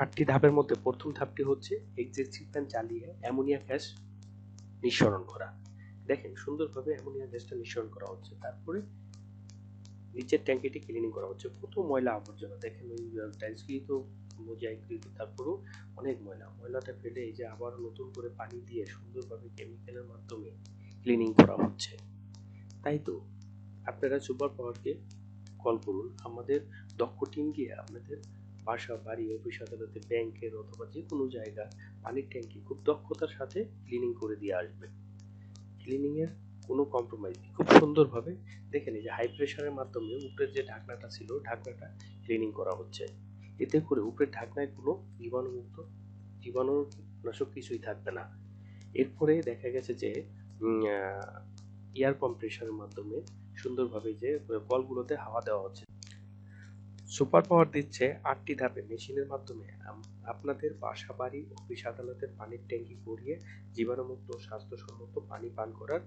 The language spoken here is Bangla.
আটটি ধাপের মধ্যে প্রথম ধাপটি হচ্ছে এক্সিস্টিং ফ্যান চালিয়ে অ্যামোনিয়া গ্যাস নিঃসরণ করা। দেখেন সুন্দরভাবে অ্যামোনিয়া গ্যাসটা নিঃসরণ করা হচ্ছে। তারপরে নিচের ট্যাঙ্কিটি ক্লিনিং করা হচ্ছে। কত ময়লা আবর্জনা। দেখেন ওই টাইলসগুলি তো মোজাইকৃত তারপরেও অনেক ময়লা। ময়লাটা ফেলে এই যে আবার নতুন করে পানি দিয়ে সুন্দরভাবে কেমিক্যালের মাধ্যমে ক্লিনিং করা হচ্ছে। তাই তো? আপনারা সুপার পাওয়ারকে কল করুন। আমাদের দক্ষ টিম গিয়ে আপনাদের বাসা, বাড়ি অফিস আদালতে ব্যাংকের অথবা যে কোনো জায়গা পানির ট্যাঙ্কি খুব দক্ষতার সাথে ক্লিনিং করে দিয়ে আসবে। ক্লিনিং এর কোনো কম্প্রোমাইজ নেই। খুব সুন্দরভাবে দেখেন এই যে হাই প্রেশারের মাধ্যমে উপরের যে ঢাকনাটা ছিল, ঢাকনাটা ক্লিনিং করা হচ্ছে। এতে করে উপরের ঢাকনায় কোনো জীবাণুমুক্ত, জীবাণুনাশক কিছুই থাকবে না। এরপরে দেখা গেছে যে এয়ার কম্প্রেসারের মাধ্যমে সুন্দরভাবে যে কলগুলোতে হাওয়া দেওয়া হচ্ছে। সুপার পাওয়ার দিচ্ছে আটটি ধাপে মেশিনের মাধ্যমে। আপনাদের বাসা বাড়ি, অফিস আদালতের পানির ট্যাঙ্কি ভরিয়ে জীবাণুমুক্ত ও স্বাস্থ্যসম্মত পানি পান করার